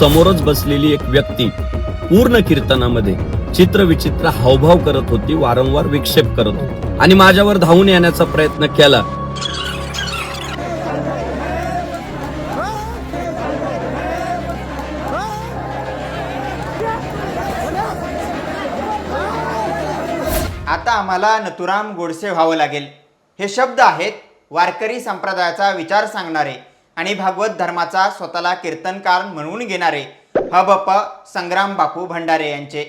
समोरच बसलेली एक व्यक्ती पूर्ण कीर्तनामध्ये चित्रविचित्र हावभाव करत होती वारंवार विक्षेप करत होती. आणि माझ्यावर धावून येण्याचा प्रयत्न केला. आता आम्हाला नथुराम गोडसे व्हावं लागेल. हे शब्द आहेत वारकरी संप्रदायाचा विचार सांगणारे. आणि भागवत धर्माचा स्वतःला कीर्तनकार म्हणून घेणारे हबप संग्राम बापू भंडारे यांचे.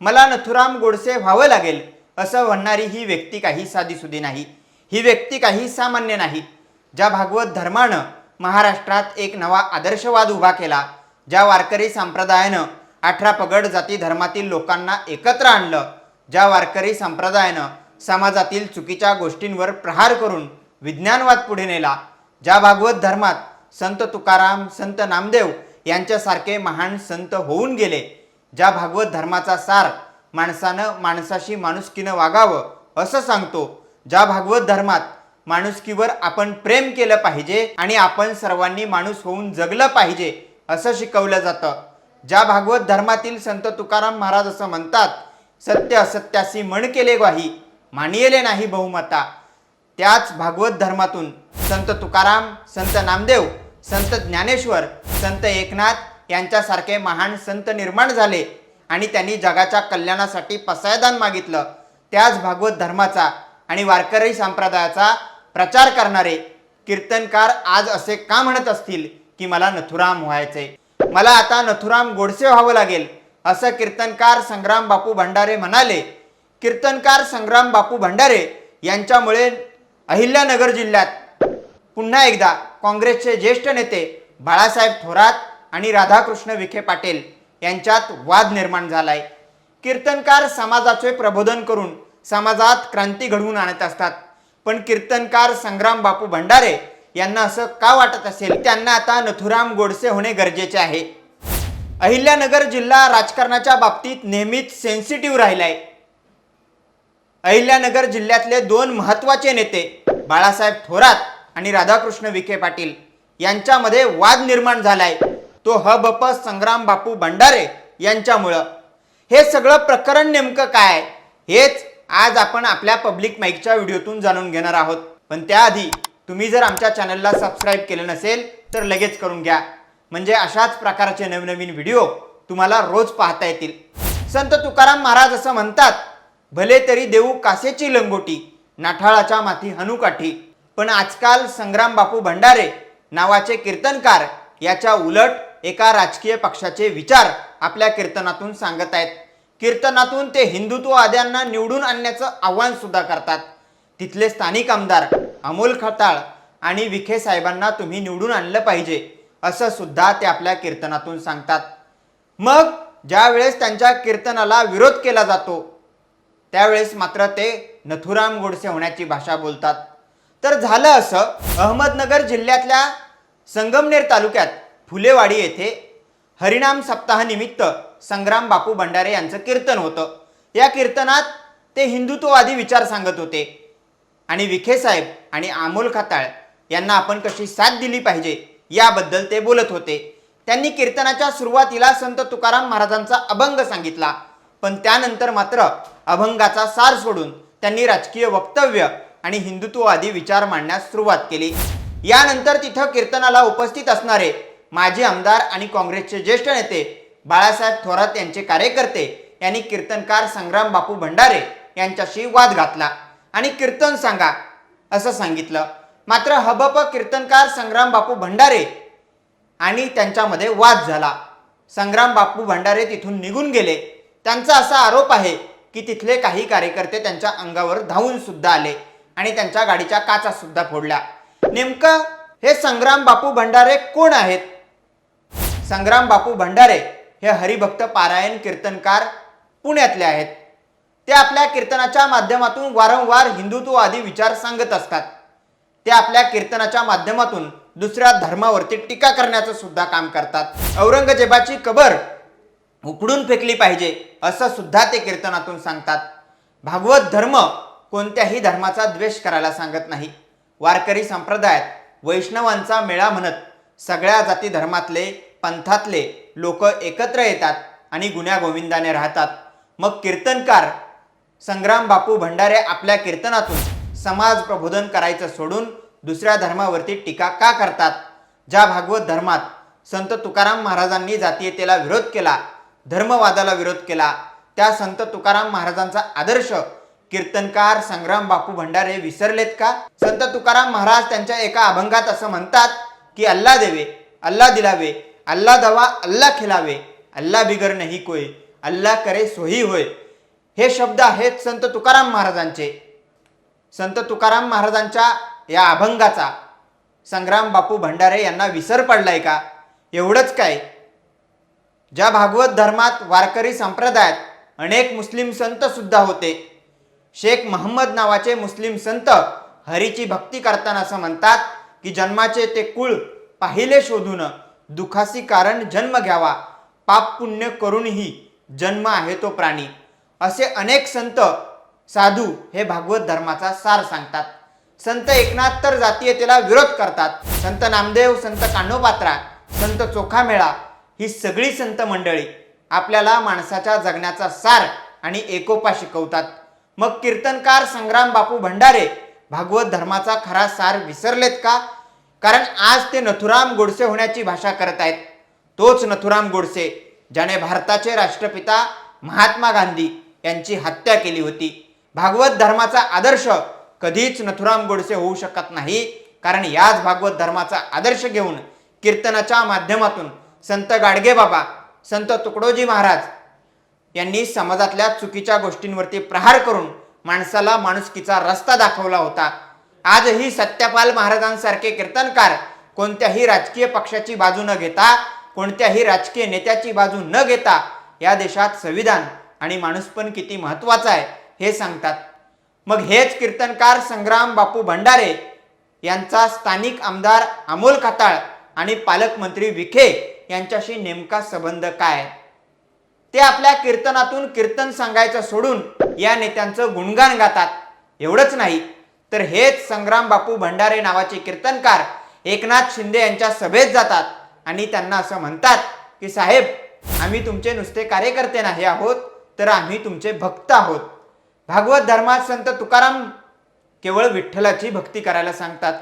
मला नथुराम गोडसे व्हावं लागेल असं म्हणणारी ही व्यक्ती काही साधीसुधी नाही. ही व्यक्ती काही सामान्य नाही. ज्या भागवत धर्मानं महाराष्ट्रात एक नवा आदर्शवाद उभा केला ज्या वारकरी संप्रदायानं अठरा पगड जाती धर्मातील लोकांना एकत्र आणलं ज्या वारकरी संप्रदायानं समाजातील चुकीच्या गोष्टींवर प्रहार करून विज्ञानवाद पुढे नेला ज्या भागवत धर्मात संत तुकाराम संत नामदेव यांच्यासारखे महान संत होऊन गेले ज्या भागवत धर्माचा सार माणसानं माणसाशी माणुसकीनं वागावं असं सांगतो ज्या भागवत धर्मात माणुसकीवर आपण प्रेम केलं पाहिजे आणि आपण सर्वांनी माणूस होऊन जगलं पाहिजे असं शिकवलं जातं. ज्या भागवत धर्मातील संत तुकाराम महाराज असं म्हणतात सत्य असत्याशी मन केले ग्वाही मानियले नाही बहुमता. त्याच भागवत धर्मातून संत तुकाराम संत नामदेव संत ज्ञानेश्वर संत एकनाथ यांच्यासारखे महान संत निर्माण झाले आणि त्यांनी जगाच्या कल्याणासाठी पसायदान मागितलं. त्याच भागवत धर्माचा आणि वारकरी संप्रदायाचा प्रचार करणारे कीर्तनकार आज असे का म्हणत असतील की मला नथुराम व्हायचे? मला आता नथुराम गोडसे व्हावं लागेल असं कीर्तनकार संग्राम बापू भंडारे म्हणाले. कीर्तनकार संग्राम बापू भंडारे यांच्यामुळे अहिल्यानगर जिल्ह्यात पुन्हा एकदा काँग्रेसचे ज्येष्ठ नेते बाळासाहेब थोरात आणि राधाकृष्ण विखे पाटील यांच्यात वाद निर्माण झालाय. कीर्तनकार समाजाचे प्रबोधन करून समाजात क्रांती घडवून आणत असतात. पण कीर्तनकार संग्राम बापू भंडारे यांना असं का वाटत असेल? त्यांना आता नथुराम गोडसे होणे गरजेचे आहे. अहिल्यानगर जिल्हा राजकारणाच्या बाबतीत नेहमीच सेन्सिटिव्ह राहिलाय. अहिल्यानगर जिल्ह्यातले दोन महत्त्वाचे नेते बाळासाहेब थोरात आणि राधाकृष्ण विखे पाटील यांच्यामध्ये वाद निर्माण झालाय. तो हबप संग्राम बापू भंडारे यांच्यामुळं. हे सगळं प्रकरण नेमकं काय? हेच आज आपण आपल्या पब्लिक माईकच्या व्हिडिओतून जाणून घेणार आहोत. पण त्याआधी तुम्ही जर आमच्या चॅनलला सबस्क्राईब केलं नसेल तर लगेच करून घ्या. म्हणजे अशाच प्रकारचे नवनवीन व्हिडिओ तुम्हाला रोज पाहता येतील. संत तुकाराम महाराज असं म्हणतात भले तरी देऊ कासेची लंगोटी नाठाळाच्या माथी हनुकाठी पण आजकाल संग्राम बापू भंडारे नावाचे कीर्तनकार याच्या उलट एका राजकीय पक्षाचे विचार आपल्या कीर्तनातून सांगत आहेत. कीर्तनातून ते हिंदुत्ववाद्यांना निवडून आणण्याचं आव्हान सुद्धा करतात. तिथले स्थानिक आमदार अमोल खताळ आणि विखे साहेबांना तुम्ही निवडून आणलं पाहिजे असं सुद्धा ते आपल्या कीर्तनातून सांगतात. मग ज्यावेळेस त्यांच्या कीर्तनाला विरोध केला जातो त्यावेळेस मात्र ते नथुराम गोडसे होण्याची भाषा बोलतात. तर झालं असं अहमदनगर जिल्ह्यातल्या संगमनेर तालुक्यात फुलेवाडी येथे हरिनाम सप्ताहानिमित्त संग्राम बापू भंडारे यांचं कीर्तन होतं. या कीर्तनात ते हिंदुत्ववादी विचार सांगत होते. आणि विखे साहेब आणि अमोल खताळ यांना आपण कशी साथ दिली पाहिजे याबद्दल ते बोलत होते. त्यांनी कीर्तनाच्या सुरुवातीला संत तुकाराम महाराजांचा अभंग सांगितला. पण त्यानंतर मात्र अभंगाचा सार सोडून त्यांनी राजकीय वक्तव्य आणि हिंदुत्ववादी विचार मांडण्यास सुरुवात केली. यानंतर तिथं कीर्तनाला उपस्थित असणारे माजी आमदार आणि काँग्रेसचे ज्येष्ठ नेते बाळासाहेब थोरात यांचे कार्यकर्ते यांनी कीर्तनकार संग्राम बापू भंडारे यांच्याशी वाद घातला आणि कीर्तन सांगा असं सांगितलं. मात्र हबप कीर्तनकार संग्राम बापू भंडारे आणि त्यांच्यामध्ये वाद झाला. संग्राम बापू भंडारे तिथून निघून गेले. त्यांचा असा आरोप आहे की तिथले काही कार्यकर्ते त्यांच्या अंगावर धावून सुद्धा आले. आणि त्यांच्या गाडीच्या काचा सुद्धा फोडल्या. नेमकं हे संग्राम बापू भंडारे कोण आहेत? संग्राम बापू भंडारे हे हरिभक्त पारायण कीर्तनकार पुण्यातले आहेत. ते आपल्या कीर्तनाच्या माध्यमातून वारंवार हिंदुत्ववादी विचार सांगत असतात. ते आपल्या कीर्तनाच्या माध्यमातून दुसऱ्या धर्मावरती टीका करण्याचं सुद्धा काम करतात. औरंगजेबाची कबर उकडून फेकली पाहिजे असं सुद्धा ते कीर्तनातून सांगतात. भागवत धर्म कोणत्याही धर्माचा द्वेष करायला सांगत नाही. वारकरी संप्रदायात वैष्णवांचा मेळा म्हणत सगळ्या जाती धर्मातले पंथातले लोक एकत्र येतात आणि गुन्ह्या गोविंदाने राहतात. मग कीर्तनकार संग्राम बापू भंडारे आपल्या कीर्तनातून समाज प्रबोधन करायचं सोडून दुसऱ्या धर्मावरती टीका का करतात? ज्या भागवत धर्मात संत तुकाराम महाराजांनी जातीयतेला विरोध केला धर्मवादाला विरोध केला त्या संत तुकाराम महाराजांचा आदर्श कीर्तनकार संग्राम बापू भंडारे विसरलेत का? संत तुकाराम महाराज त्यांच्या एका अभंगात असं म्हणतात की अल्ला देवे अल्ला दिलावे अल्ला दवा अल्ला खिलावे अल्ला बिगर नाही कोय अल्ला करे सोही होय. हे शब्द आहेत संत तुकाराम महाराजांचे. संत तुकाराम महाराजांच्या या अभंगाचा संग्राम बापू भंडारे यांना विसर पडलाय का? एवढंच काय? ज्या भागवत धर्मात वारकरी संप्रदायात अनेक मुस्लिम संत सुद्धा होते. शेख महम्मद नावाचे मुस्लिम संत हरीची भक्ती करताना असं म्हणतात की जन्माचे ते कुळ पाहिले शोधून दुखासी कारण जन्म घ्यावा पाप पुण्य करूनही जन्म आहे तो प्राणी. असे अनेक संत साधू हे भागवत धर्माचा सार सांगतात. संत एकनाथ तर जातीयतेला विरोध करतात. संत नामदेव संत कान्होपात्रा संत चोखामेळा ही सगळी संत मंडळी आपल्याला माणसाच्या जगण्याचा सार आणि एकोपा शिकवतात. मग कीर्तनकार संग्राम बापू भंडारे भागवत धर्माचा खरा सार विसरलेत का? कारण आज ते नथुराम गोडसे होण्याची भाषा करत आहेत. तोच नथुराम गोडसे ज्याने भारताचे राष्ट्रपिता महात्मा गांधी यांची हत्या केली होती. भागवत धर्माचा आदर्श कधीच नथुराम गोडसे होऊ शकत नाही. कारण याच भागवत धर्माचा आदर्श घेऊन कीर्तनाच्या माध्यमातून संत गाडगे बाबा संत तुकडोजी महाराज यांनी समाजातल्या चुकीच्या गोष्टींवरती प्रहार करून माणसाला माणुसकीचा रस्ता दाखवला होता. आजही सत्यपाल महाराजांसारखे कीर्तनकार कोणत्याही राजकीय पक्षाची बाजू न घेता कोणत्याही राजकीय नेत्याची बाजू न घेता या देशात संविधान आणि माणूसपण किती महत्त्वाचं आहे हे सांगतात. मग हेच कीर्तनकार संग्राम बापू भंडारे यांचा स्थानिक आमदार अमोल खताळ आणि पालकमंत्री विखे यांच्याशी नेमका संबंध काय? ते आपल्या कीर्तनातून कीर्तन सांगायचं सोडून या नेत्यांचं गुणगान गातात. एवढंच नाही तर हेच संग्राम बापू भंडारे नावाचे कीर्तनकार एकनाथ शिंदे यांच्या सभेत जातात आणि त्यांना असं म्हणतात की साहेब आम्ही तुमचे नुसते कार्यकर्ते नाही आहोत तर आम्ही तुमचे भक्त आहोत. भागवत धर्मात संत तुकाराम केवळ विठ्ठलाची भक्ती करायला सांगतात.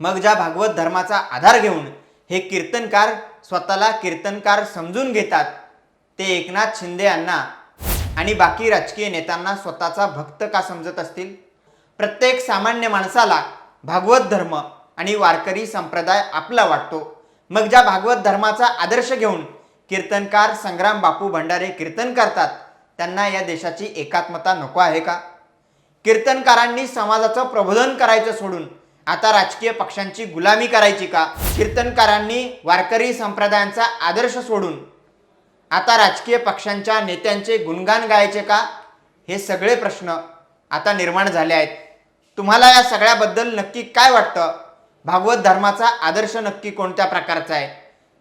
मग ज्या भागवत धर्माचा आधार घेऊन हे कीर्तनकार स्वतःला कीर्तनकार समजून घेतात ते एकनाथ शिंदे यांना आणि बाकी राजकीय नेत्यांना स्वतःचा भक्त का समजत असतील? प्रत्येक सामान्य माणसाला भागवत धर्म आणि वारकरी संप्रदाय आपला वाटतो. मग ज्या भागवत धर्माचा आदर्श घेऊन कीर्तनकार संग्राम बापू भंडारे कीर्तन करतात त्यांना या देशाची एकात्मता नको आहे का? कीर्तनकारांनी समाजाचं प्रबोधन करायचं सोडून आता राजकीय पक्षांची गुलामी करायची का? कीर्तनकारांनी वारकरी संप्रदायांचा आदर्श सोडून आता राजकीय पक्षांच्या नेत्यांचे गुणगान गायचे का? हे सगळे प्रश्न आता निर्माण झाले आहेत. तुम्हाला या सगळ्याबद्दल नक्की काय वाटतं? भागवत धर्माचा आदर्श नक्की कोणत्या प्रकारचा आहे?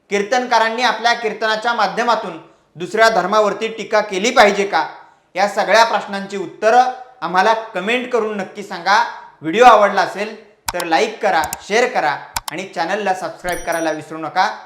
कीर्तनकारांनी आपल्या कीर्तनाच्या माध्यमातून दुसऱ्या धर्मावरती टीका केली पाहिजे का? या सगळ्या प्रश्नांची उत्तरं आम्हाला कमेंट करून नक्की सांगा. व्हिडिओ आवडला असेल तर लाईक करा शेअर करा आणि चॅनलला सबस्क्राईब करायला विसरू नका.